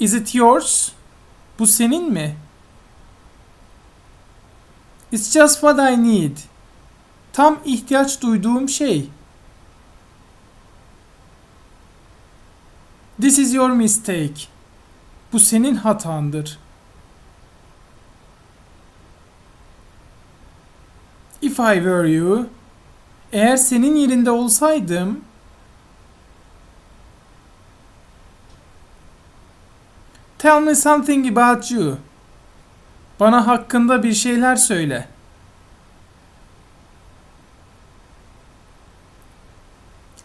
Is it yours? Bu senin mi? It's just what I need. Tam ihtiyaç duyduğum şey. This is your mistake. Bu senin hatandır. If I were you, eğer senin yerinde olsaydım, Tell me something about you. Bana hakkında bir şeyler söyle.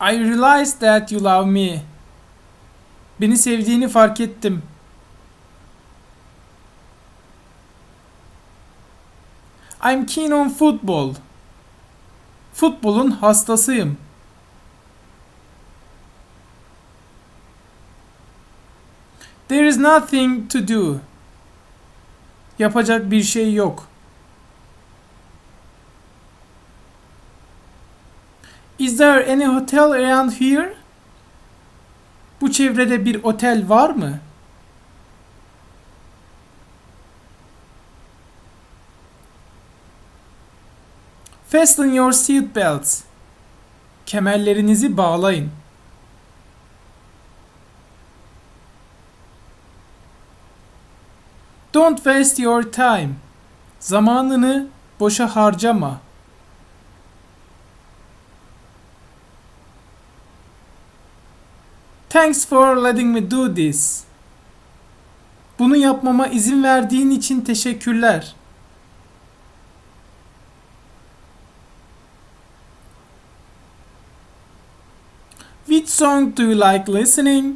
I realized that you love me. Beni sevdiğini fark ettim. I'm keen on football. Futbolun hastasıyım. There is nothing to do. Yapacak bir şey yok. Is there any hotel around here? Bu çevrede bir otel var mı? Fasten your seat belts. Kemerlerinizi bağlayın. Don't waste your time. Zamanını boşa harcama. Thanks for letting me do this. Bunu yapmama izin verdiğin için teşekkürler. Which song do you like listening?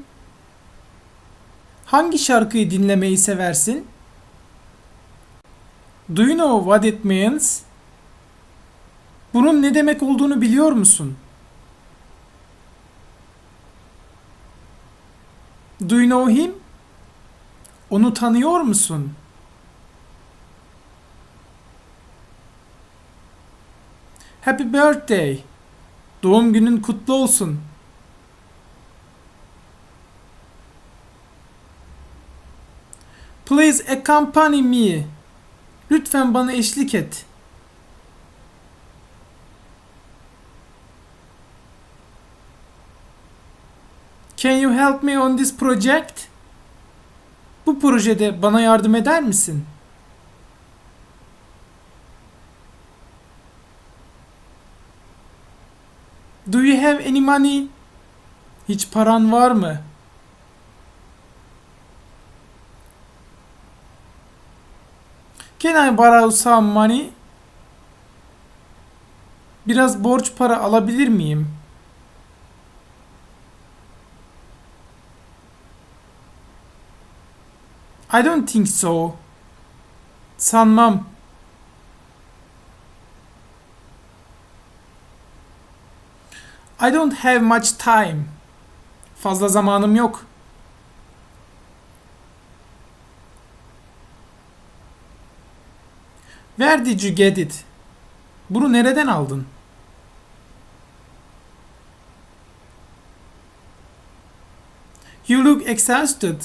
Hangi şarkıyı dinlemeyi seversin? Do you know what it means? Bunun ne demek olduğunu biliyor musun? Do you know him? Onu tanıyor musun? Happy birthday. Doğum günün kutlu olsun. Please accompany me. Lütfen bana eşlik et. Can you help me on this project? Bu projede bana yardım eder misin? Do you have any money? Hiç paran var mı? Can I borrow some money? Biraz borç para alabilir miyim? I don't think so. Sanmam. I don't have much time. Fazla zamanım yok. Where did you get it? Bunu nereden aldın? You look exhausted.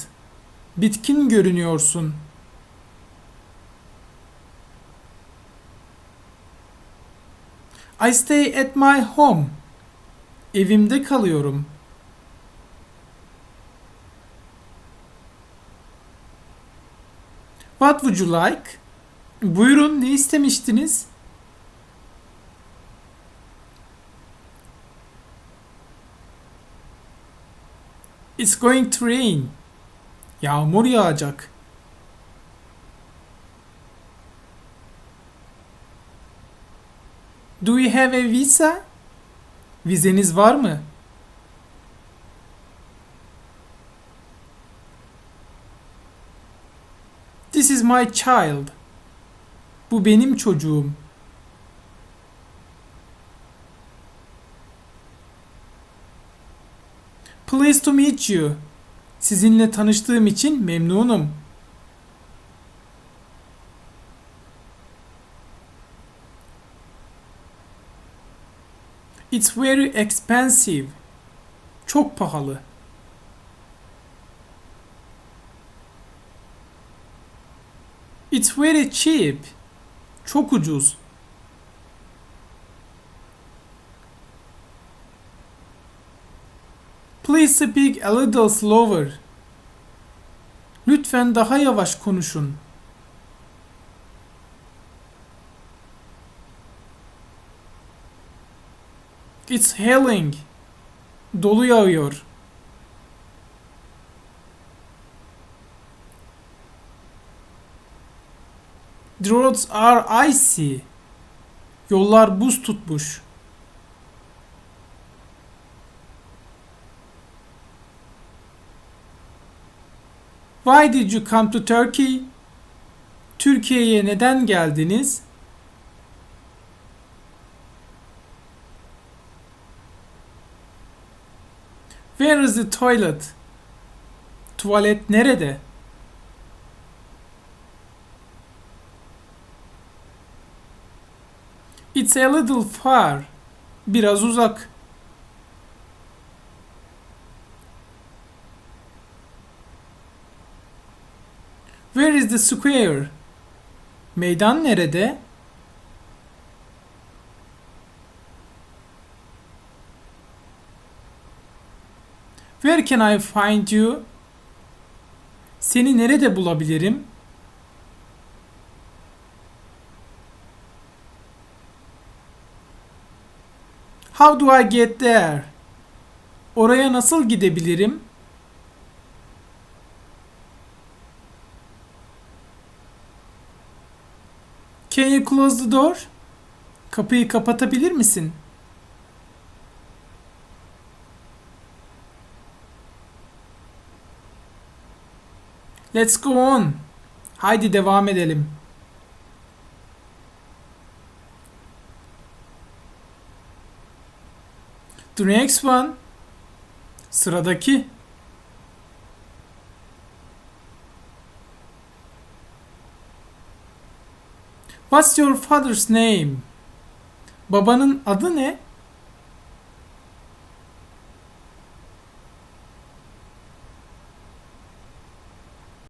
Bitkin görünüyorsun. I stay at my home. Evimde kalıyorum. What would you like? Buyurun ne istemiştiniz? It's going to rain. Yağmur yağacak. Do you have a visa? Vizeniz var mı? This is my child. Bu benim çocuğum. Pleased to meet you. Sizinle tanıştığım için memnunum. It's very expensive. Çok pahalı. It's very cheap. Çok ucuz. Please speak a little slower. Lütfen daha yavaş konuşun. It's hailing. Dolu yağıyor. The roads are icy. Yollar buz tutmuş. Why did you come to Turkey? Türkiye'ye neden geldiniz? Where is the toilet? Tuvalet nerede? It's a little far. Biraz uzak. Where is the square? Meydan nerede? Where can I find you? Seni nerede bulabilirim? How do I get there? Oraya nasıl gidebilirim? Can you close the door? Kapıyı kapatabilir misin? Let's go on. Haydi devam edelim. The next one. Sıradaki. What's your father's name? Babanın adı ne?